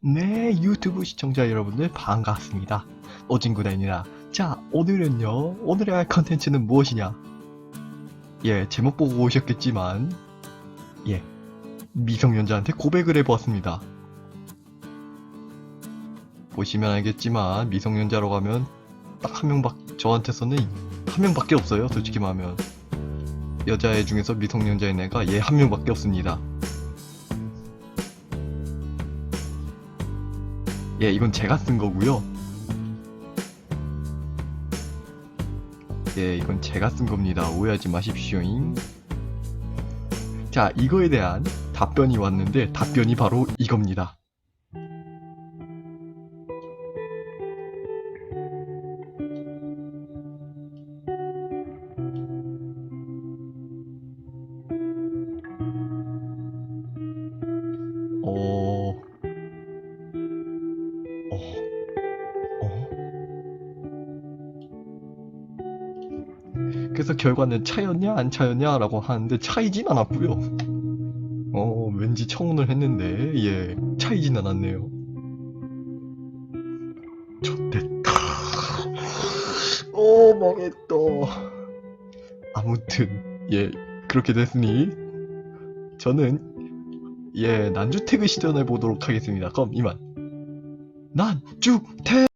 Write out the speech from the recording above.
네, 유튜브 시청자 여러분들 반갑습니다. 오진구다입니다. 자, 오늘은요, 오늘의 할 컨텐츠는 무엇이냐? 예, 제목 보고 오셨겠지만, 예, 미성년자한테 고백을 해보았습니다. 보시면 알겠지만, 미성년자라고 하면 딱 한 명밖, 저한테서는 한 명밖에 없어요, 솔직히 말하면. 여자애 중에서 미성년자인 애가 얘 한 명밖에 없습니다. 예, 이건 제가 쓴 거고요. 예, 이건 제가 쓴 겁니다. 오해하지 마십시오잉. 자, 이거에 대한 답변이 왔는데 답변이 바로 이겁니다. 어... 어... 그래서 결과는 차였냐 안 차였냐라고 하는데 차이진 않았고요. 어 왠지 청혼을 했는데 예 차이진 않았네요. 좋됐다. 오 망했다. 아무튼 예 그렇게 됐으니 저는 예 난주택을 시전해 보도록 하겠습니다. 그럼 이만 난주택.